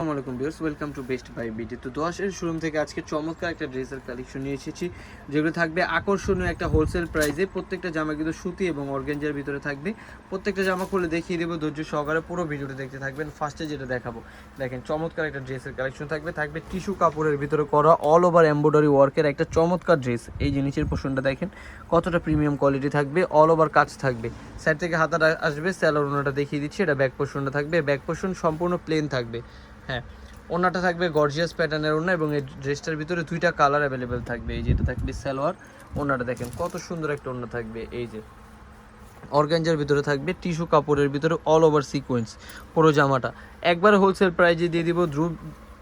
আসসালামু আলাইকুম welcome to Best Buy BD. তো দোয়াশের শোরুম থেকে আজকে চমৎকার একটা ড্রেসের কালেকশন নিয়ে এসেছি, যেগুলো থাকবে আকর্ষণীয় একটা হোলসেল প্রাইসে প্রত্যেকটা জামা কিন্তু সুতি এবং অর্গেঞ্জার ভিতরে থাকবে। প্রত্যেকটা জামা খুলে দেখিয়ে দেবো, ধৈর্য সহকারে পুরো ভিডিওটা দেখতে থাকবেন। ফার্স্টে যেটা দেখাবো, দেখেন চমৎকার একটা ড্রেসের কালেকশন থাকবে। থাকবে টিস্যু কাপড়ের ভিতরে করা অল ওভার এমব্রয়ডারি ওয়ার্কের একটা চমৎকার ড্রেস। এই নিচের পোর্শনটা দেখেন, কতটা প্রিমিয়াম কোয়ালিটি থাকবে অল ওভার কাজ থাকবে। সাইড থেকে হাতাটা আসবে স্যালোরোনাটা দেখিয়ে দিচ্ছি, এটা ব্যাক পোর্শনটা থাকবে। ব্যাক পোর্শন সম্পূর্ণ প্লেন থাকবে। হ্যাঁ ওনাটা থাকবে গর্জিয়াস প্যাটার্নের ওনা এবং এই ড্রেসটার ভিতরে দুইটা কালার অ্যাভেলেবেল থাকবে। এই যেটা থাকবে সালোয়ার ওনাটা দেখেন কত সুন্দর একটা ওনা থাকবে। এই যে অর্গানজার ভিতরে থাকবে টিস্যু কাপড়ের ভিতরে অল ওভার সিকোয়েন্স পুরো জামাটা। একবার হোলসেল প্রাইজে দিয়ে দিব, দ্রুত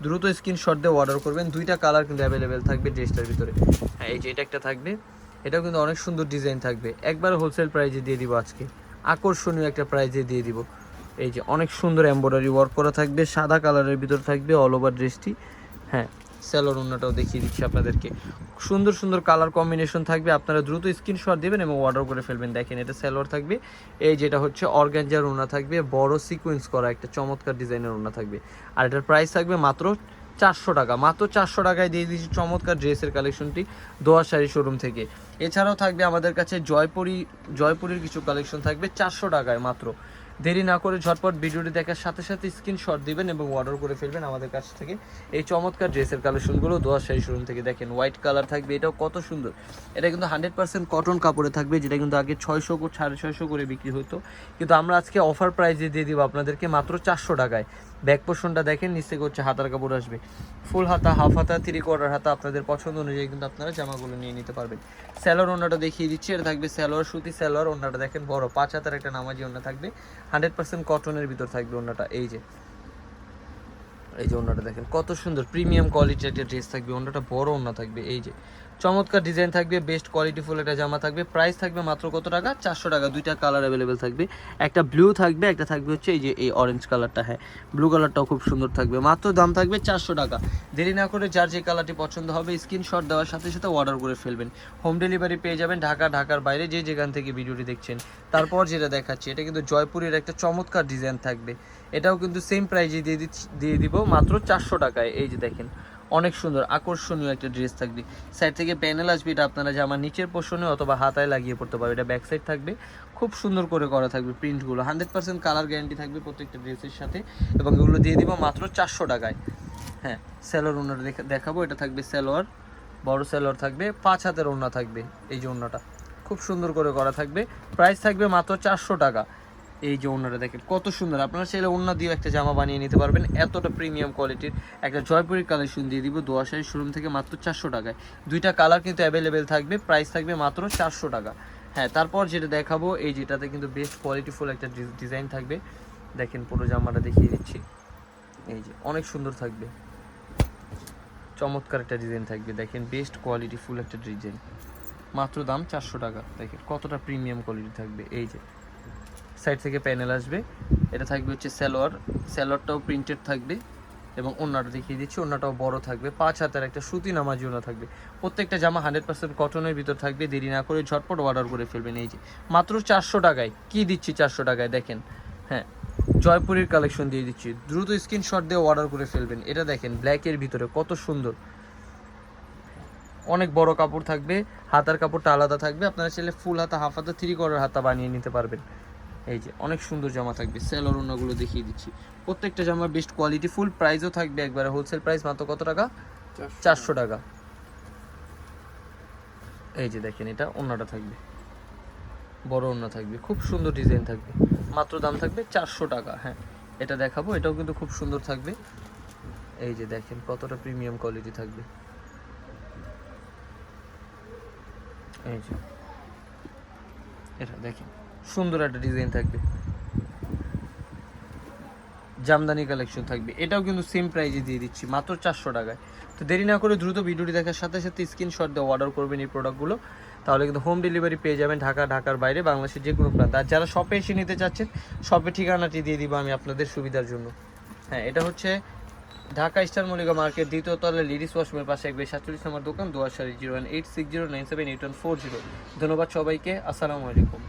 দ্রুত স্ক্রিনশট দিয়ে অর্ডার করবেন। দুইটা কালার কিন্তু অ্যাভেলেবেল থাকবে ড্রেসটার ভিতরে। হ্যাঁ এই যে এটা একটা থাকবে, এটাও কিন্তু অনেক সুন্দর ডিজাইন থাকবে। একবার হোলসেল প্রাইজে দিয়ে দিব আজকে। আকর্ষণীয় একটা প্রাইজে দিয়ে দিব। এই যে অনেক সুন্দর এমব্রয়ডারি ওয়ার্ক করা থাকবে, সাদা কালারের ভিতর থাকবে অল ওভার ড্রেসটি হ্যাঁ স্যালোর ওনাটাও দেখিয়ে দিচ্ছি আপনাদেরকে। সুন্দর সুন্দর কালার কম্বিনেশন থাকবে, আপনারা দ্রুত স্ক্রিনশট দেবেন এবং অর্ডার করে ফেলবেন। দেখেন এটা স্যালোয়ার থাকবে। এই যেটা হচ্ছে অর্গ্যাঞ্জার ওনা থাকবে, বড় সিকোয়েন্স করা একটা চমৎকার ডিজাইনের ওনা থাকবে। আর এটার প্রাইস থাকবে মাত্র চারশো টাকা। মাত্র চারশো টাকায় দিয়ে দিচ্ছি চমৎকার ড্রেসের কালেকশনটি দোয়া শাড়ি শোরুম থেকে। এছাড়াও থাকবে আমাদের কাছে জয়পুরি, জয়পুরের কিছু কালেকশন থাকবে চারশো টাকায় মাত্র। দেরি না করে ঝটপট ভিডিওটি দেখার সাথে সাথে স্ক্রিনশট দিবেন এবং অর্ডার করে ফেলবেন আমাদের কাছ থেকে। এই চমৎকার ড্রেসের কালেকশনগুলো দোয়া শাড়ি শোরুম থেকে দেখেন, হোয়াইট কালার থাকবে, এটাও কত সুন্দর। এটা কিন্তু হান্ড্রেড পার্সেন্ট কটন কাপড়ে থাকবে, যেটা কিন্তু আগে ছয়শো সাড়ে ছয়শো করে বিক্রি হতো। কিন্তু আমরা আজকে অফার প্রাইজে দিয়ে দিব আপনাদেরকে মাত্র চারশো টাকায়। ব্যাক পোর্শনটা দেখেন, নিচ থেকে হচ্ছে হাতার কাপড় আসবে। ফুল হাতা হাফ হাতা থ্রি কোয়ার্টার হাতা আপনাদের পছন্দ অনুযায়ী কিন্তু আপনারা জামাগুলো নিয়ে নিতে পারবেন। স্যালোয়ার ওনাটা দেখিয়ে দিচ্ছি, এটা থাকবে স্যালোয়ার সুতি স্যালোয়ার ওনাটা দেখেন বড়, পাঁচ হাতার একটা নামাজি ওনা থাকবে। হান্ড্রেড পার্সেন্ট কটনের ভিতর থাকবে ওনাটা এই যে। এই যে ওনাটা দেখেন, কত সুন্দর প্রিমিয়াম কোয়ালিটির একটা ড্রেস থাকবে ওনাটা বড় ওনা থাকবে, এই যে। চমৎকার ডিজাইন থাকবে বেস্ট কোয়ালিটি ফুল একটা জামা থাকবে প্রাইস থাকবে মাত্র কত টাকা? চারশো টাকা, দুইটা কালার অ্যাভেলেবেল থাকবে। একটা ব্লু থাকবে, একটা থাকবে হচ্ছে এই যে এই অরেঞ্জ কালারটা হ্যাঁ। ব্লু কালারটাও খুব সুন্দর থাকবে। মাত্র দাম থাকবে চারশো টাকা। দেরি না করে যার যে কালারটি পছন্দ হবে স্ক্রিনশট দেওয়ার সাথে সাথে অর্ডার করে ফেলবেন। হোম ডেলিভারি পেয়ে যাবেন ঢাকা, ঢাকার বাইরে যে যেখান থেকে ভিডিওটি দেখছেন। তারপর যেটা দেখাচ্ছি, এটা কিন্তু জয়পুরের একটা চমৎকার ডিজাইন থাকবে। এটাও কিন্তু সেম প্রাইজে দিয়ে দিয়ে দিব মাত্র চারশো টাকায়। এই যে দেখেন অনেক সুন্দর, আকর্ষণীয় একটা ড্রেস থাকবে। সাইড থেকে প্যানেল আসবে, এটা আপনারা জামা নিচের পোষণে অথবা হাতায় লাগিয়ে পড়তে পারবে, এটা ব্যাক সাইড থাকবে। খুব সুন্দর করে করা থাকবে প্রিন্টগুলো হান্ড্রেড পার্সেন্ট কালার গ্যারান্টি থাকবে প্রত্যেকটা ড্রেসের সাথে এবং এগুলো দিয়ে দিব মাত্র চারশো টাকায়। হ্যাঁ স্যালোয়ার ওনার দেখাবো, এটা থাকবে স্যালোয়ার বড় স্যালোয়ার থাকবে, পাঁচ হাতের ওড়না থাকবে এই যে ওড়নাটা। খুব সুন্দর করে করা থাকবে। প্রাইস থাকবে মাত্র চারশো টাকা। এই যে ওনারা দেখেন, কত সুন্দর। আপনারা চাইলে ওড়না দিয়ে একটা জামা বানিয়ে নিতে পারবেন। এতটা প্রিমিয়াম কোয়ালিটির একটা জয়পুরের কালেকশন দিয়ে দিব দোয়াশাড়ি শোরুম থেকে মাত্র চারশো টাকায়। দুইটা কালার কিন্তু অ্যাভেলেবেল থাকবে প্রাইস থাকবে মাত্র চারশো টাকা। হ্যাঁ তারপর যেটা দেখাবো, এই যেটাতে কিন্তু বেস্ট কোয়ালিটিফুল একটা ডিজাইন থাকবে। দেখেন পুরো জামাটা দেখিয়ে দিচ্ছি। এই যে, অনেক সুন্দর থাকবে। চমৎকার একটা ডিজাইন থাকবে। দেখেন বেস্ট কোয়ালিটি ফুল একটা ডিজাইন মাত্র দাম চারশো টাকা। দেখেন কতটা প্রিমিয়াম কোয়ালিটি থাকবে। এই যে সাইড থেকে প্যানেল আসবে। এটা থাকবে হচ্ছে স্যালোয়ার স্যালোয়ারটাও প্রিন্টেড থাকবে এবং ওনাটা দেখিয়ে দিচ্ছি। ওনাটাও বড় থাকবে। পাঁচ হাতের একটা সুতি নামাজি ওনা থাকবে। প্রত্যেকটা জামা হান্ড্রেড পার্সেন্ট কটনের ভিতর থাকবে। দেরি না করে ঝটপট অর্ডার করে ফেলবেন। এই যে, মাত্র চারশো টাকায়। কি দিচ্ছি চারশো টাকায়? দেখেন। হ্যাঁ জয়পুরের কালেকশন দিয়ে দিচ্ছি। দ্রুত স্ক্রিনশট দিয়ে অর্ডার করে ফেলবেন। এটা দেখেন ব্ল্যাকের ভিতরে কত সুন্দর। অনেক বড় কাপড় থাকবে। হাতার কাপড়টা আলাদা থাকবে। আপনারা চাইলে ফুল হাতা হাফ হাতা থ্রি করার হাতা বানিয়ে নিতে পারবেন। এই যে অনেক সুন্দর জামা থাকবে। সেলর অন্যগুলো দেখিয়ে দিচ্ছি। প্রত্যেকটা জামা বেস্ট কোয়ালিটি ফুল প্রাইসও থাকবে একবারে। হোলসেল প্রাইস মাত্র কত টাকা? চারশো। টাকা। এই যে দেখেন এটা অন্যটা থাকবে। বড় অন্য থাকবে। খুব সুন্দর ডিজাইন থাকবে। মাত্র দাম থাকবে চারশো টাকা হ্যাঁ। এটা দেখাবো এটাও কিন্তু খুব সুন্দর থাকবে। এই যে দেখেন কতটা প্রিমিয়াম কোয়ালিটি থাকবে। এই যে। এটা দেখেন। সুন্দর একটা ডিজাইন থাকবে। জামদানি কালেকশন থাকবে। এটাও কিন্তু সেম প্রাইজে দিয়ে দিচ্ছি, মাত্র চারশো টাকায়। তো দেরি না করে দ্রুত ভিডিওটি দেখার সাথে সাথে স্ক্রিনশট দিয়ে অর্ডার করবেন এই প্রোডাক্টগুলো তাহলে কিন্তু হোম ডেলিভারি পেয়ে যাবেন ঢাকা, ঢাকার বাইরে, বাংলাদেশের যে কোনো প্রান্ত। আর যারা শপে এসে নিতে চাচ্ছেন শপে ঠিকানাটি দিয়ে দিব আমি আপনাদের সুবিধার জন্য। হ্যাঁ এটা হচ্ছে ঢাকা স্টার মল্লিকা মার্কেট, দ্বিতীয় তলায় লিডিস ওয়াশরুমের পাশে একবার সাতচল্লিশ নম্বর দোকান দোয়াশারি zero one eight six zero nine seven eight one four zero. ধন্যবাদ সবাইকে, আসসালামু আলাইকুম।